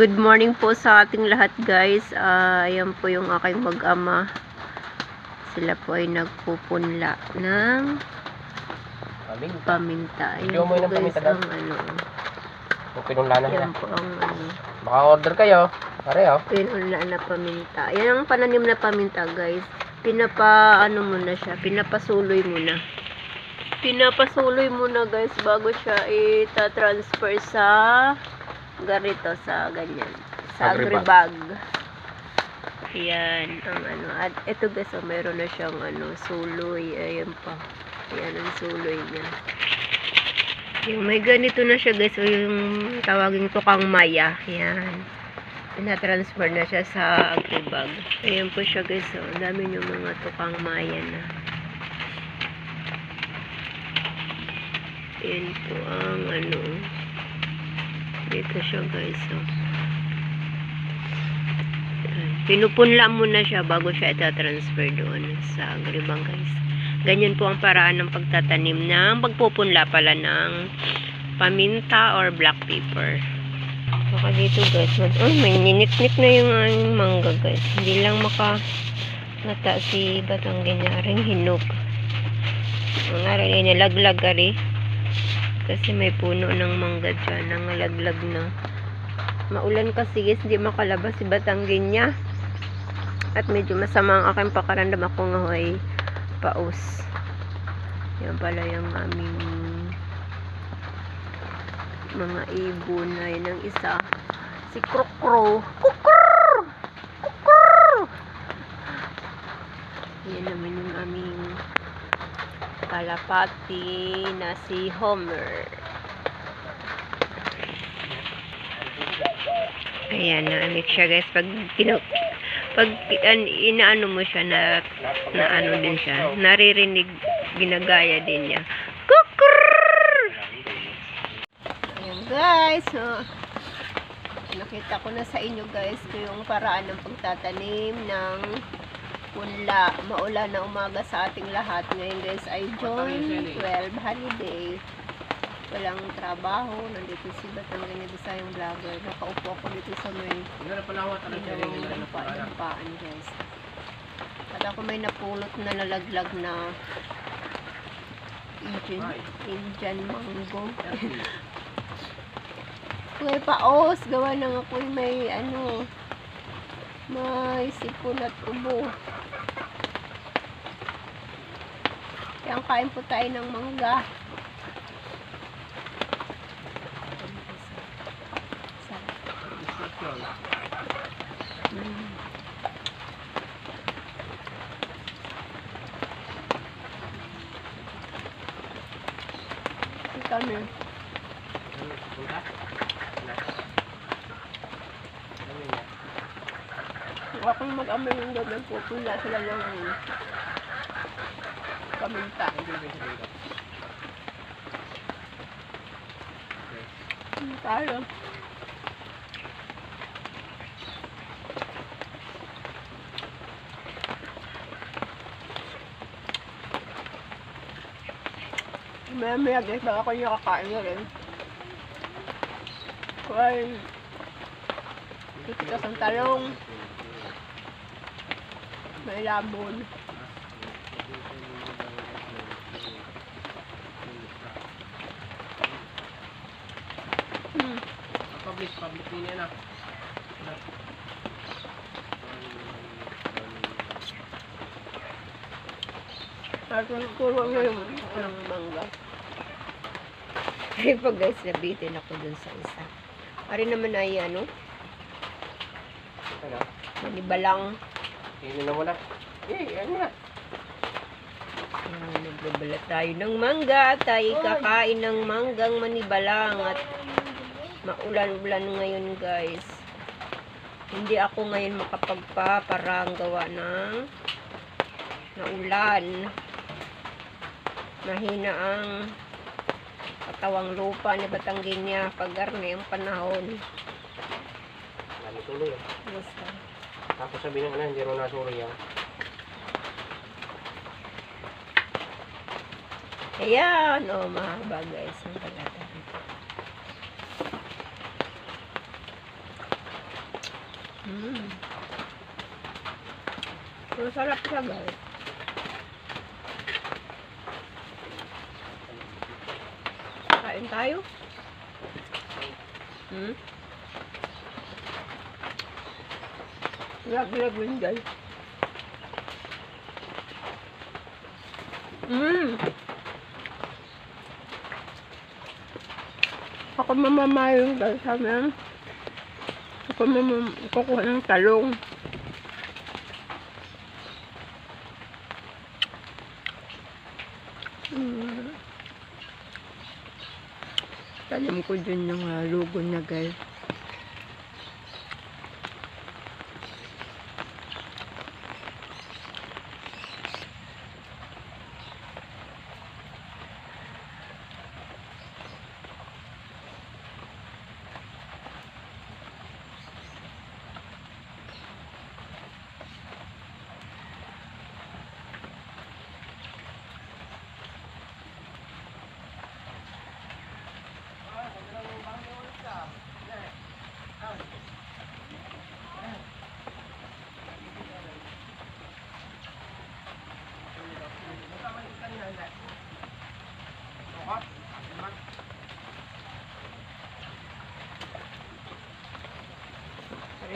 Good morning po sa ating lahat guys. Ah, ayan po yung aking mag-ama. Sila po ay nagpupunla ng Kaming. paminta. Ayan po guys paminta ang ano. Kung pinunla na nila. Ayan po ang ano. Baka order kayo. Pare oh. Pinula na paminta. Ayan ang pananim na paminta guys. Pinapa ano muna siya. Pinapasuloy muna. Pinapasuloy muna guys bago siya ita-transfer sa garito sa ganyan. Sa Agribag. agribag. Ayan, ang ano. At ito guys, oh, meron na siyang ano, suloy. Ayan pa. Ayan ang suloy niya. Yung may ganito na siya guys, o yung tawaging tukang maya. Ayan. Pinatransfer na siya sa agribag. Ayan po siya guys, oh. Dami yung mga tukang maya na. Ayan po ang ano. Dito siya guys, oh. Ayan. Pinupunla muna siya bago siya itatransfer doon sa agribang guys. Ganyan po ang paraan ng pagtatanim ng pagpupunla pala ng paminta or black pepper. Baka dito guys, mag oh, may ninitnit na yung mangga guys. Hindi lang maka nata si Batanggin na rin hinok. Ang aray ay nalaglag ari. Kasi may puno ng mangga dyan, nangalaglag na. Maulan kasi guys, hindi makalabas si Batanggin niya. At medyo masama ang aking pakaramdam ako nga ay paus. Yan pala yung aming mga ibon na yun ang isa. Si Krokro. Kukur! Kukur! Yan naman yung aming kalapati na si Homer. Ayan, na-mix siya guys. Pag, pinu- pag an, inaano mo siya na, na ano din siya, naririnig, ginagaya din niya. Kukur! Ayan guys, so, nakita ko na sa inyo guys yung paraan ng pagtatanim ng punla. Maulan na umaga sa ating lahat. Ngayon guys ay June 12 holiday. Walang trabaho. Nandito si Batang Ganyan Bisayang Vlogger. Nakaupo ako dito sa may na paan guys. At ako may napulot na nalaglag na Indian, Indian mango. May paos. Gawa nang ako may ano may sipon at ubo. Kaya kain po tayo ng mangga. Mm. Kami. Huwag kang mag-amay yung gabi po. Pula sila ng paminta. Ano tayo? Maya maya guys, baka ako yung kakain na rin. Kuhay. Tikitas ang talong. May labon. Hmm. Public, public din yan ah. At turo nyo yung ng mangga. Ay pa guys, nabitin ako dun sa isa. Ari naman ay ano, Ano? manibalang. Hindi na muna. Eh, ano na. Nagbabala tayo ng mangga. Tayo kakain ng manggang manibalang at maulan-ulan ngayon guys. Hindi ako ngayon makapagpaparang gawa ng naulan. Mahina ang katawang lupa ni Batanggin niya pag garne ang panahon. Dami tuloy ah. Basta. Tapos sabi ng ano, hindi rin nasuri yan. Ayan, oh, mahaba guys ang pagkatabi. Mm. Masarap siya guys. Kain tayo. Hmm? Lag-lag yun guys. Hmm. Ako mamamayon guys sa amin. Mamam kukuha ng talong. Talim ko dyan yung uh, logo niya guys.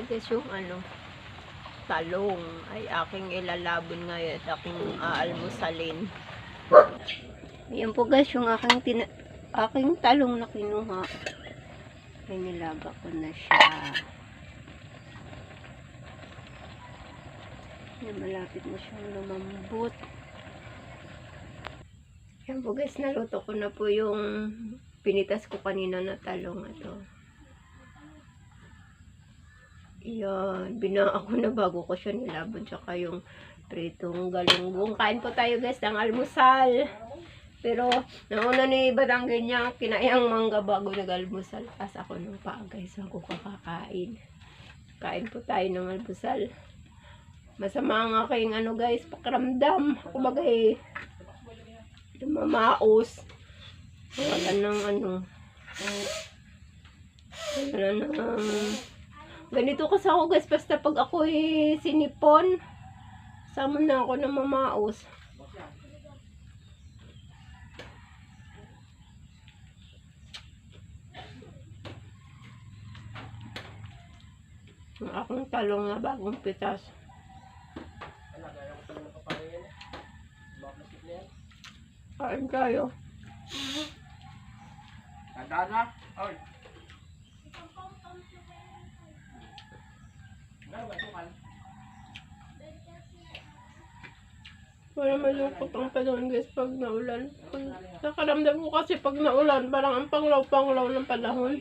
Ito yung ano, talong ay aking ilalabon ngayon at aking aalmusalin. Ayan po guys, yung aking, aking talong na kinuha. Ay nilaga ko na siya. Ayan, malapit na siyang lumambot. Ayan po guys, naluto ko na po yung pinitas ko kanina na talong ito. Yan, binaa ko na bago ko siya nilabon. Tsaka yung pritong galunggong. Kain po tayo guys ng almusal. Pero, nauna ni Batanggay niya, kinayang mangga bago nag-almusal. As ako nung pa guys, ako kakakain. Kain po tayo ng almusal. Masama ang aking ano guys, pakiramdam. Ako bagay, lumamaos. Wala ng ano. Wala ng Ganito kasi ako guys, basta pag ako sinipon, sama na ako ng mamaos. Ang akong talong na bagong pitas. Kain tayo. Tanda na. Oy. Wala malungkot ang panahon guys pag naulan. Nakaramdam ko kasi pag naulan, parang ang panglaw-panglaw ng panahon.